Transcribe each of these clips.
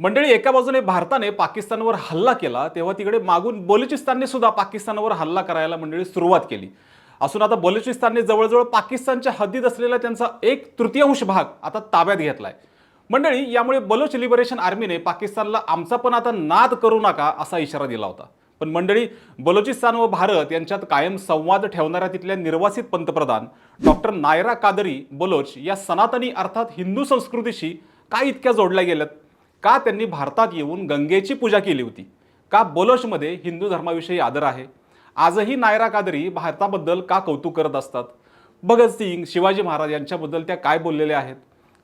मंडळी एका बाजूने भारताने पाकिस्तानवर हल्ला केला तेव्हा तिकडे मागून बलुचिस्तानने सुद्धा पाकिस्तानवर हल्ला करायला मंडळी सुरुवात केली. असून आता बलुचिस्तानने जवळजवळ पाकिस्तानच्या हद्दीत असलेला त्यांचा एक तृतीयांश भाग आता ताब्यात घेतलाय. मंडळी यामुळे बलोच लिबरेशन आर्मीने पाकिस्तानला आमचा पण आता नाद करू नका असा इशारा दिला होता. पण मंडळी बलोचिस्तान व भारत यांच्यात कायम संवाद ठेवणाऱ्या तिथल्या निर्वासित पंतप्रधान डॉक्टर नायरा कादरी बलोच या सनातनी अर्थात हिंदू संस्कृतीशी काय इतक्या जोडल्या गेल्यात? का त्यांनी भारतात येऊन गंगेची पूजा केली होती? का बलोचमध्ये हिंदू धर्माविषयी आदर आहे? आजही नायरा कादरी भारताबद्दल का कौतुक करत असतात? भगतसिंग शिवाजी महाराज यांच्याबद्दल त्या काय बोललेल्या आहेत?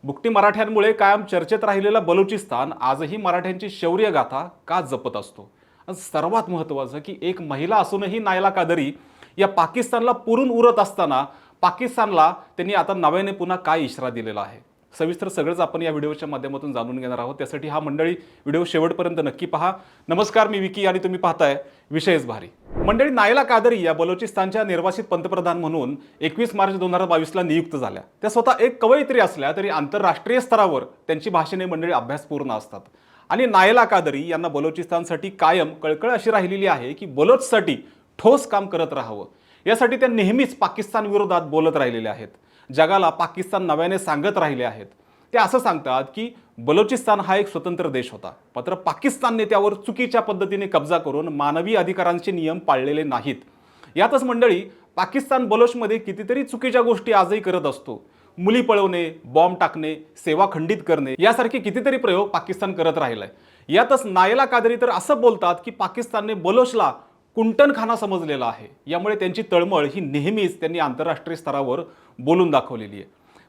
बुकटी मराठ्यांमुळे कायम चर्चेत राहिलेला बलुचिस्तान आजही मराठ्यांची शौर्य गाथा का जपत असतो? आणि सर्वात महत्त्वाचं की एक महिला असूनही नायला कादरी या पाकिस्तानला पुरून उरत असताना पाकिस्तानला त्यांनी आता नव्याने पुन्हा काय इशारा दिलेला आहे? सविस्तर सगळंच आपण या व्हिडिओच्या माध्यमातून जाणून घेणार आहोत. त्यासाठी हा मंडळी व्हिडिओ शेवटपर्यंत नक्की पहा. नमस्कार मी विकी आणि तुम्ही पाहताय विषयच भारी. मंडळी नायला कादरी या बलोचिस्तानच्या निर्वासित पंतप्रधान म्हणून एकवीस मार्च दोन हजार बावीसला नियुक्त झाल्या. त्या स्वतः एक कवयित्री असल्या तरी आंतरराष्ट्रीय स्तरावर त्यांची भाषणे मंडळी अभ्यासपूर्ण असतात. आणि नायला कादरी यांना बलोचिस्तानसाठी कायम कळकळ अशी राहिलेली आहे की बलोचसाठी ठोस काम करत राहावं. यासाठी त्या नेहमीच पाकिस्तान विरोधात बोलत राहिलेल्या आहेत. जगाला पाकिस्तान नव्याने सांगत राहिले आहेत. ते असं सांगतात की बलोचिस्तान हा एक स्वतंत्र देश होता. मात्र पाकिस्तानने त्यावर चुकीच्या पद्धतीने कब्जा करून मानवी अधिकारांचे नियम पाळलेले नाहीत. यातच मंडळी पाकिस्तान बलोचमध्ये कितीतरी चुकीच्या गोष्टी आजही करत असतो. मुली पळवणे बॉम्ब टाकणे सेवा खंडित करणे यासारखे कितीतरी प्रयोग पाकिस्तान करत राहिलाय. यातच नायला कादरी तर असं बोलतात की पाकिस्तानने बलोचला कुंटनखाना समजलेला आहे. यामुळे त्यांची तळमळ ही नेहमीच त्यांनी आंतरराष्ट्रीय स्तरावर बोलून दाखवलेली आहे.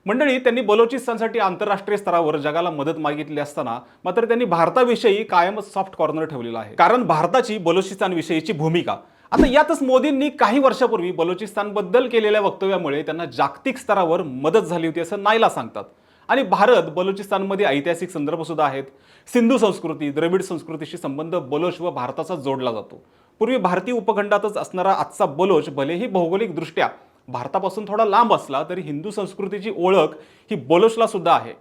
मंडळी त्यांनी बलोचिस्तानसाठी आंतरराष्ट्रीय स्तरावर जगाला मदत मागितली असताना मात्र त्यांनी भारताविषयी कायमच सॉफ्ट कॉर्नर ठेवलेला आहे. कारण भारताची बलोचिस्तान विषयीची भूमिका. आता यातच मोदींनी काही वर्षापूर्वी बलोचिस्तानबद्दल केलेल्या वक्तव्यामुळे त्यांना जागतिक स्तरावर मदत झाली होती असं नायला सांगतात. आणि भारत बलुचिस्तानमध्ये ऐतिहासिक संदर्भ सुद्धा आहेत. सिंधू संस्कृती द्रविड संस्कृतीशी संबंध बलोच व भारताचा जोडला जातो. पूर्वी भारतीय उपखंडातच असणारा आजचा बलोच भलेही भौगोलिकदृष्ट्या भारतापासून थोडा लांब असला तरी हिंदू संस्कृतीची ओळख ही बलोचला सुद्धा आहे.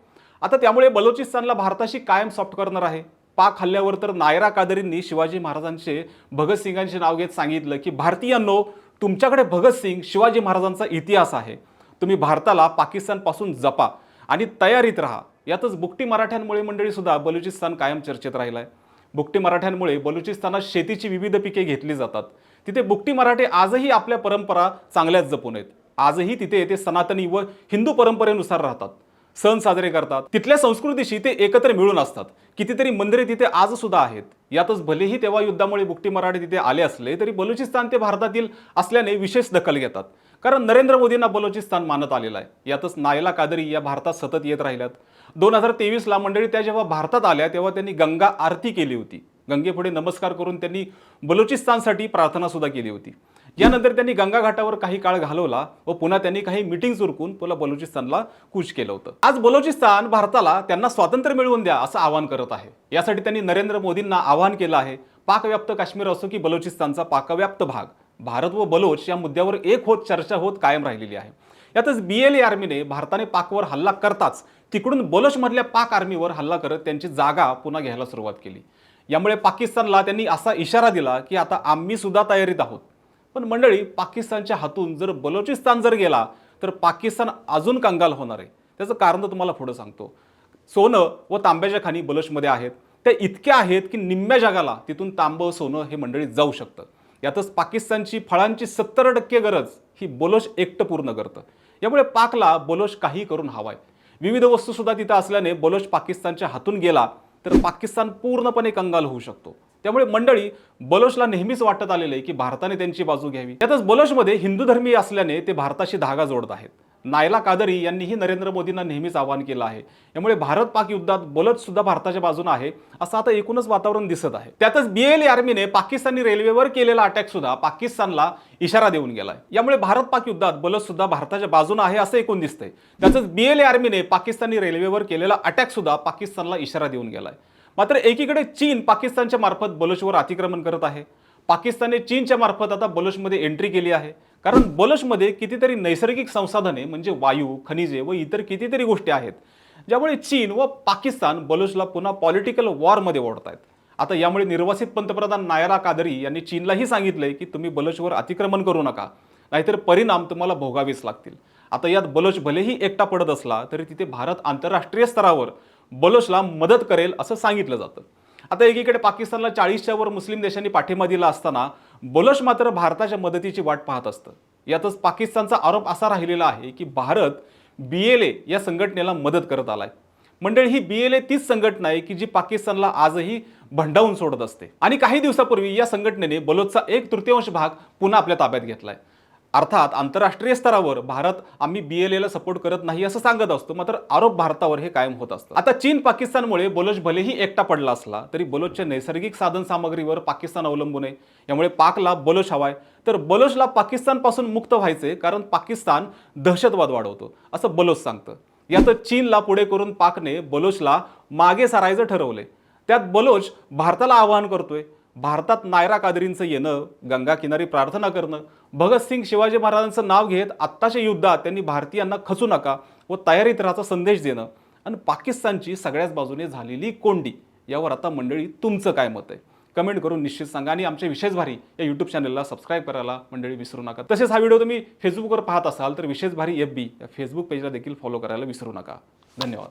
आता त्यामुळे बलोचिस्तानला भारताशी कायम सॉफ्ट करणार आहे? पाक हल्ल्यावर तर नायरा कादरींनी शिवाजी महाराजांचे भगतसिंगांचे नाव घेत सांगितलं की भारतीयांनो तुमच्याकडे भगतसिंग शिवाजी महाराजांचा इतिहास आहे. तुम्ही भारताला पाकिस्तानपासून जपा. आणि तयारीत राहा. यातच बुकटी मराठ्यांमुळे मंडळीसुद्धा बलुचिस्तान कायम चर्चेत राहिलाय. बुकटी मराठ्यांमुळे बलुचिस्तानात शेतीची विविध पिके घेतली जातात. तिथे बुकटी मराठे आजही आपल्या परंपरा चांगल्याच जपून आहेत. आजही तिथे ते सनातनी व हिंदू परंपरेनुसार राहतात. सण साजरे करतात. तिथल्या संस्कृतीशी ते एकत्र मिळून असतात. कितीतरी मंदिरे तिथे आज सुद्धा आहेत. यातच भलेही तेव्हा युद्धामुळे बुकटी मराठे तिथे आले असले तरी बलुचिस्तान ते भारतातील असल्याने विशेष दखल घेतात. कारण नरेंद्र मोदींना बलुचिस्तान मानत आलेला आहे. यातच नायला कादरी या भारतात सतत येत राहिल्यात. दोन हजार तेवीसला मंडळी त्या जेव्हा भारतात आल्या तेव्हा त्यांनी गंगा आरती केली होती. गंगेपुढे नमस्कार करून त्यांनी बलुचिस्तानसाठी प्रार्थनासुद्धा केली होती. यानंतर त्यांनी गंगा घाटावर काही काळ घालवला व पुन्हा त्यांनी काही मिटिंग उरकून पुन्हा बलुचिस्तानला कूच केलं होतं. आज बलुचिस्तान भारताला त्यांना स्वातंत्र्य मिळवून द्या असं आवाहन करत आहे. यासाठी त्यांनी नरेंद्र मोदींना आवाहन केलं आहे. पाकव्याप्त काश्मीर असो की बलुचिस्तानचा पाकव्याप्त भाग. भारत व बलोच या मुद्द्यावर एक होत चर्चा होत कायम राहिलेली आहे. यातच बी एल ए आर्मीने भारताने पाकवर हल्ला करताच तिकडून बलोचमधल्या पाक आर्मीवर हल्ला करत त्यांची जागा पुन्हा घ्यायला सुरुवात केली. यामुळे पाकिस्तानला त्यांनी असा इशारा दिला की आता आम्ही सुद्धा तयारीत आहोत. पण मंडळी पाकिस्तानच्या हातून जर बलोचिस्तान जर गेला तर पाकिस्तान अजून कंगाल होणार आहे. त्याचं कारण तर तुम्हाला पुढं सांगतो. सोनं व तांब्याच्या खाणी बलोचमध्ये आहेत. त्या इतक्या आहेत की निम्म्या जगाला तिथून तांबं सोनं हे मंडळी जाऊ शकतं. यातच पाकिस्तानची फळांची सत्तर टक्के गरज ही बलोच एकटं पूर्ण करतं. यामुळे पाकला बलोच काही करून हवाय. विविध वस्तू सुद्धा तिथं असल्याने बलोच पाकिस्तानच्या हातून गेला तर पाकिस्तान पूर्णपणे कंगाल होऊ शकतो. त्यामुळे मंडळी बलोचला नेहमीच वाटत आलेलं आहे की भारताने त्यांची बाजू घ्यावी. त्यातच बलोचमध्ये हिंदू धर्मीय असल्याने ते भारताशी धागा जोडत आहेत. नायला कादरी यांनीही नरेंद्र मोदींना नेहमीच आवाहन केलं आहे. यामुळे भारत पाक युद्धात बलोच सुद्धा भारताच्या बाजूने आहे. असं आता एकूणच वातावरण दिसत आहे. त्यातच बीएल आर्मीने पाकिस्तानी रेल्वेवर केलेला अटॅक सुद्धा पाकिस्तानला इशारा देऊन गेलाय. यामुळे भारत पाक युद्धात बलोच सुद्धा भारताच्या बाजूने आहे असं एकूण दिसतंय. त्यातच बीएल आर्मीने पाकिस्तानी रेल्वेवर केलेला अटॅक सुद्धा पाकिस्तानला इशारा देऊन गेलाय. मात्र एकीकडे चीन पाकिस्तानच्या मार्फत बलोचवर अतिक्रमण करत आहे. पाकिस्तानने चीनच्या मार्फत आता बलोचमध्ये एंट्री केली आहे. कारण बलशमध्ये कितीतरी नैसर्गिक संसाधने म्हणजे वायू खनिजे व इतर कितीतरी गोष्टी आहेत ज्यामुळे चीन व पाकिस्तान बलोचला पुन्हा पॉलिटिकल वॉरमध्ये ओढत आहेत आता यामुळे निर्वासित पंतप्रधान नायरा कादरी यांनी चीनलाही सांगितलंय की तुम्ही बलोचवर अतिक्रमण करू नका नाहीतर परिणाम तुम्हाला भोगावेच लागतील. आता यात बलोच भलेही एकटा पडत असला तरी तिथे भारत आंतरराष्ट्रीय स्तरावर बलोचला मदत करेल असं सांगितलं जातं. आता एकीकडे पाकिस्तानला चाळीसच्या वर मुस्लिम देशांनी पाठिंबा दिला असताना बलोच मात्र भारताच्या मदतीची वाट पाहत असतं. यातच पाकिस्तानचा आरोप असा राहिलेला आहे की भारत बी एल ए या संघटनेला मदत करत आलाय. मंडळी ही बी एल ए तीच संघटना आहे की जी पाकिस्तानला आजही भंडावून सोडत असते. आणि काही दिवसापूर्वी या संघटनेने बलोचचा एक तृतीयांश भाग पुन्हा आपल्या ताब्यात घेतलाय. अर्थात आंतरराष्ट्रीय स्तरावर भारत आम्ही बी एल एला सपोर्ट करत नाही असं सांगत असतो. मात्र आरोप भारतावर हे कायम होत असतात आता चीन पाकिस्तानमुळे बलोच भलेही एकटा पडला असला तरी बलोचच्या नैसर्गिक साधन सामग्रीवर पाकिस्तान अवलंबून आहे. यामुळे पाकला बलोच हवाय. तर बलोचला पाकिस्तानपासून मुक्त व्हायचे कारण पाकिस्तान दहशतवाद वाढवतो असं बलोच सांगतं. यातच चीनला पुढे करून पाकने बलोचला मागे सारायचं ठरवलंय. त्यात बलोच भारताला आवाहन करतोय. भारतात नायरा कादरींचं येणं गंगा किनारी प्रार्थना करणं भगतसिंग शिवाजी महाराजांचं नाव घेत आत्ताच्या युद्धात त्यांनी भारतीयांना खचू नका व तयारीत राहायचा संदेश देणं आणि पाकिस्तानची सगळ्याच बाजूने झालेली कोंडी यावर आता मंडळी तुमचं काय मत आहे? कमेंट करून निश्चित सांगा आणि आमच्या विशेष भारी या यूट्यूब चॅनलला सबस्क्राईब करायला मंडळी विसरू नका. तसेच हा व्हिडिओ तुम्ही फेसबुकवर पाहत असाल तर विशेष भारी एफ बी या फेसबुक पेजला देखील फॉलो करायला विसरू नका. धन्यवाद.